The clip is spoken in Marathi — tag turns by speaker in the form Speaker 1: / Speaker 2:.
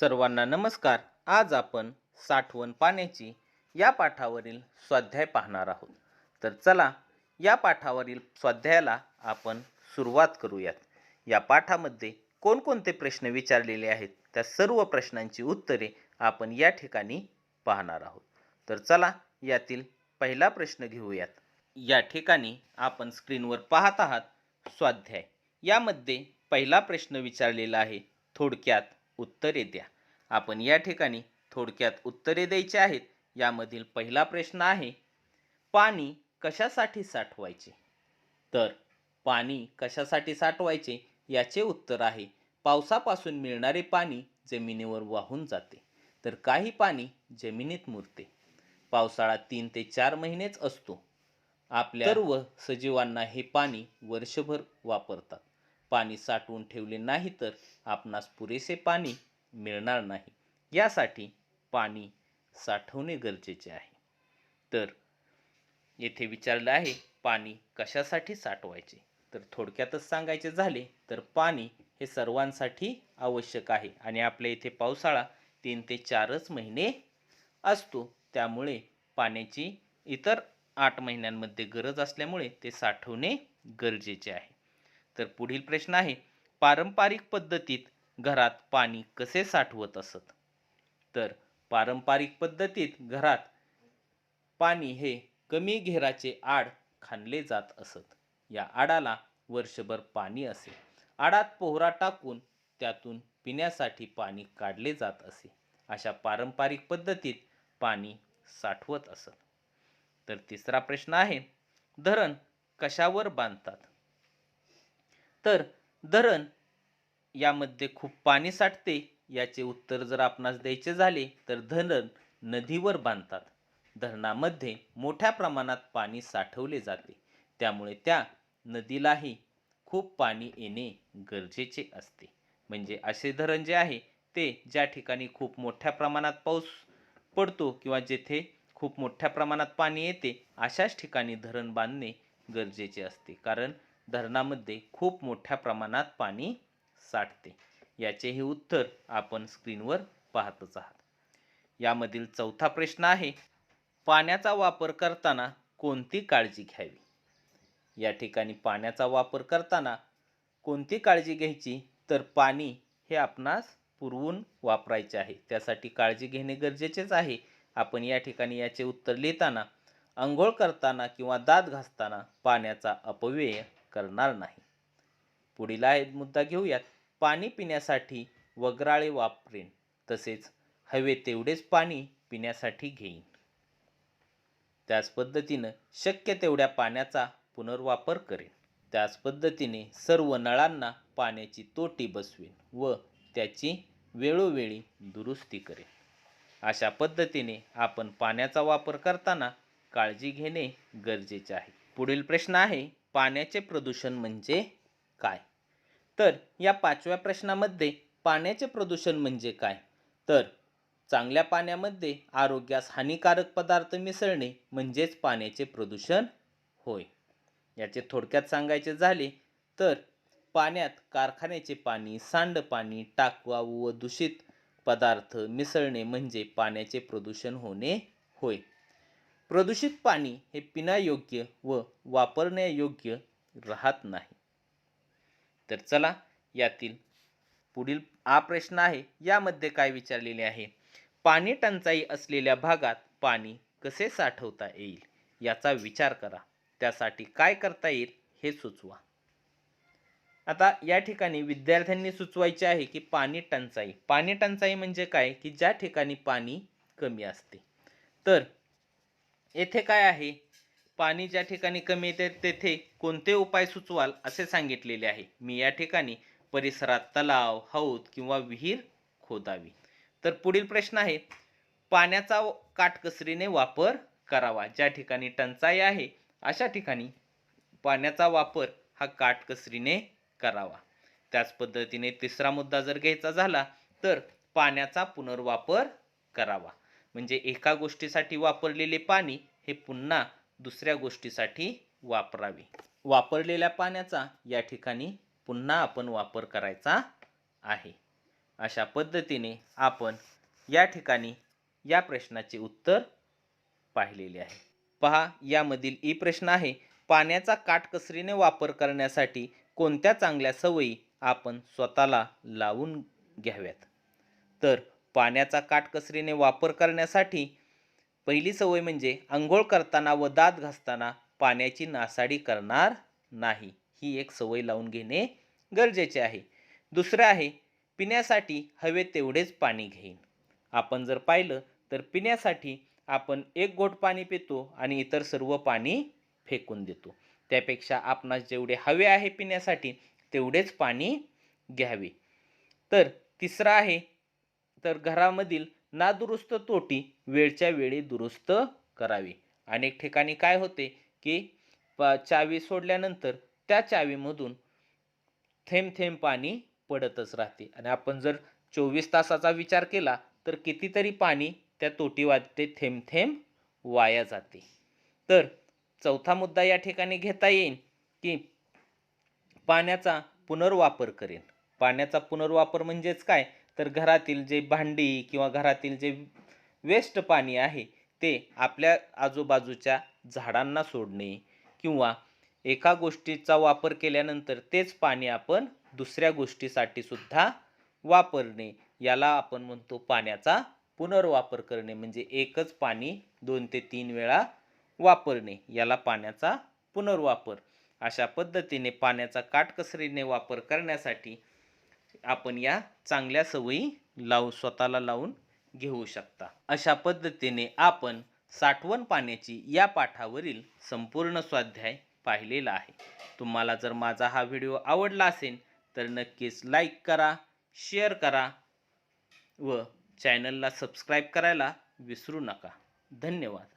Speaker 1: सर्वांना नमस्कार. आज आपण साठवण पाण्याची या पाठावरील स्वाध्याय पाहणार आहोत. तर चला या पाठावरील स्वाध्यायाला आपण सुरुवात करूयात. या पाठामध्ये कोणकोणते प्रश्न विचारलेले आहेत त्या सर्व प्रश्नांची उत्तरे आपण या ठिकाणी पाहणार आहोत. तर चला यातील पहिला प्रश्न घेऊयात. या ठिकाणी आपण स्क्रीनवर पाहत आहात स्वाध्याय. यामध्ये पहिला प्रश्न विचारलेला आहे थोडक्यात उत्तरे द्या. आपण या ठिकाणी थोडक्यात उत्तरे द्यायची आहेत. यामधील पहिला प्रश्न आहे पाणी कशासाठी साठवायचे? तर पाणी कशासाठी साठवायचे याचे उत्तर आहे पावसापासून मिळणारे पाणी जमिनीवर वाहून जाते. तर काही पाणी जमिनीत मुरते. पावसाळा तीन ते चार महिनेच असतो. आपल्या सर्व सजीवांना हे पाणी वर्षभर वापरतात. पाणी साठवून ठेवले नाही तर आपणास पुरेसे पाणी मिळणार नाही. यासाठी पाणी साठवणे गरजेचे आहे. तर येथे विचारलं आहे पाणी कशासाठी साठवायचे? तर थोडक्यातच सांगायचे झाले तर पाणी हे सर्वांसाठी आवश्यक आहे आणि आपल्या इथे पावसाळा तीन ते चारच महिने असतो. त्यामुळे पाण्याची इतर आठ महिन्यांमध्ये गरज असल्यामुळे ते साठवणे गरजेचे आहे. तर पुढील प्रश्न आहे पारंपरिक पद्धतीत घरात पाणी कसे साठवत असत? तर पारंपरिक पद्धतीत घरात पाणी हे कमी घेराचे आड खाणले जात असत. या आडाला वर्षभर पाणी असे. आडात पोहरा टाकून त्यातून पिण्यासाठी पाणी काढले जात असे. अशा पारंपरिक पद्धतीत पाणी साठवत असत. तर तिसरा प्रश्न आहे धरण कशावर बांधतात? तर धरण यामध्ये खूप पाणी साठते. याचे उत्तर जर आपणास द्यायचे झाले तर धरण नदीवर बांधतात. धरणामध्ये मोठ्या प्रमाणात पाणी साठवले जाते. त्यामुळे त्या नदीलाही खूप पाणी येणे गरजेचे असते. म्हणजे असे धरण जे आहे ते ज्या ठिकाणी खूप मोठ्या प्रमाणात पाऊस पडतो किंवा जेथे खूप मोठ्या प्रमाणात पाणी येते अशाच ठिकाणी धरण बांधणे गरजेचे असते. कारण धरणामध्ये खूप मोठ्या प्रमाणात पाणी साठते. याचे हे उत्तर आपण स्क्रीनवर पाहतच आहात. यामधील चौथा प्रश्न आहे पाण्याचा वापर करताना कोणती काळजी घ्यावी? या ठिकाणी पाण्याचा वापर करताना कोणती काळजी घ्यायची? तर पाणी हे आपणास पुरवून वापरायचे आहे. त्यासाठी काळजी घेणे गरजेचेच आहे. आपण या ठिकाणी याचे उत्तर लिहिताना आंघोळ करताना किंवा दात घासताना पाण्याचा अपव्यय करणार नाही. पुढील आहेत मुद्दा घेऊयात. पाणी पिण्यासाठी वगराळे वापरेन तसेच हवे तेवढेच पाणी पिण्यासाठी घेईन. त्याच पद्धतीनं शक्य तेवढ्या पाण्याचा पुनर्वापर करेन. त्याच पद्धतीने सर्व नळांना पाण्याची तोटी बसवेन व त्याची वेळोवेळी दुरुस्ती करेन. अशा पद्धतीने आपण पाण्याचा वापर करताना काळजी घेणे गरजेचे आहे. पुढील प्रश्न आहे पाण्याचे प्रदूषण म्हणजे काय? तर या पाचव्या प्रश्नामध्ये पाण्याचे प्रदूषण म्हणजे काय? तर चांगल्या पाण्यामध्ये आरोग्यास हानिकारक पदार्थ मिसळणे म्हणजेच पाण्याचे प्रदूषण होय. याचे थोडक्यात सांगायचे झाले तर पाण्यात कारखान्याचे पाणी सांडपाणी टाकवा व दूषित पदार्थ मिसळणे म्हणजे पाण्याचे प्रदूषण होणे होय. प्रदूषित पाणी हे पिण्यायोग्य व वापरण्यायोग्य राहत नाही. तर चला यातील पुढील हा प्रश्न आहे. यामध्ये काय विचारलेले आहे? पाणी टंचाई असलेल्या भागात पाणी कसे साठवता येईल? याचा विचार करा. त्यासाठी काय करता येईल हे सुचवा. आता या ठिकाणी विद्यार्थ्यांनी सुचवायचे आहे की पाणी टंचाई. पाणी टंचाई म्हणजे काय? की ज्या ठिकाणी पाणी कमी असते. तर येथे काय आहे? पाणी ज्या ठिकाणी कमी येते तेथे कोणते उपाय सुचवाल असे सांगितलेले आहे. मी या ठिकाणी परिसरात तलाव हौद किंवा विहीर खोदावी. तर पुढील प्रश्न आहे पाण्याचा काटकसरीने वापर करावा. ज्या ठिकाणी टंचाई आहे अशा ठिकाणी पाण्याचा वापर हा काटकसरीने करावा. त्याच पद्धतीने तिसरा मुद्दा जर घ्यायचा झाला तर पाण्याचा पुनर्वापर करावा. म्हणजे एका गोष्टीसाठी वापरलेले पाणी हे पुन्हा दुसऱ्या गोष्टीसाठी वापरावे. वापरलेल्या पाण्याचा या ठिकाणी पुन्हा आपण वापर करायचा आहे. अशा पद्धतीने आपण या ठिकाणी या प्रश्नाचे उत्तर पाहिलेले आहे. पहा यामधील ई प्रश्न आहे पाण्याचा काटकसरीने वापर करण्यासाठी कोणत्या चांगल्या सवयी आपण स्वतःला लावून घ्याव्यात? तर पाण्याचा काटकसरीने वापर करण्यासाठी पहिली सवय म्हणजे आंघोळ करताना व दात घासताना पाण्याची नासाडी करणार नाही. ही एक सवय लावून घेणे गरजेचे आहे. दुसरं आहे पिण्यासाठी हवे तेवढेच पाणी घेईन. आपण जर पाहिलं तर पिण्यासाठी आपण एक गोट पाणी पितो आणि इतर सर्व पाणी फेकून देतो. त्यापेक्षा आपणास जेवढे हवे आहे पिण्यासाठी तेवढेच पाणी घ्यावे. तर तिसरं आहे तर घरामधील नादुरुस्त तोटी वेळच्या वेळी दुरुस्त करावी. अनेक ठिकाणी काय होते की प चावी सोडल्यानंतर त्या चावीमधून थेंब थेंब पाणी पडतच राहते. आणि आपण जर चोवीस तासाचा विचार केला तर कितीतरी पाणी त्या तोटी वाजते थेंब थेंब वाया जाते. तर चौथा मुद्दा या ठिकाणी घेता येईल की पाण्याचा पुनर्वापर करेन. पाण्याचा पुनर्वापर म्हणजेच काय? तर घरातील जे भांडी किंवा घरातील जे वेस्ट पाणी आहे ते आपल्या आजूबाजूच्या झाडांना सोडणे किंवा एका गोष्टीचा वापर केल्यानंतर तेच पाणी आपण दुसऱ्या गोष्टीसाठी सुद्धा वापरणे. याला आपण म्हणतो पाण्याचा पुनर्वापर करणे म्हणजे एकच पाणी दोन ते तीन वेळा वापरणे. याला पाण्याचा पुनर्वापर. अशा पद्धतीने पाण्याचा काटकसरीने वापर करण्यासाठी आपण या चांगल्या सवयी लावू स्वतःला लावून घेऊ शकता. अशा पद्धतीने आपण साठवण पाण्याची या पाठावरील संपूर्ण स्वाध्याय पाहिलेला आहे. तुम्हाला जर माझा हा व्हिडिओ आवडला असेल तर नक्कीच लाईक करा शेअर करा व चॅनलला सबस्क्राईब करायला विसरू नका. धन्यवाद.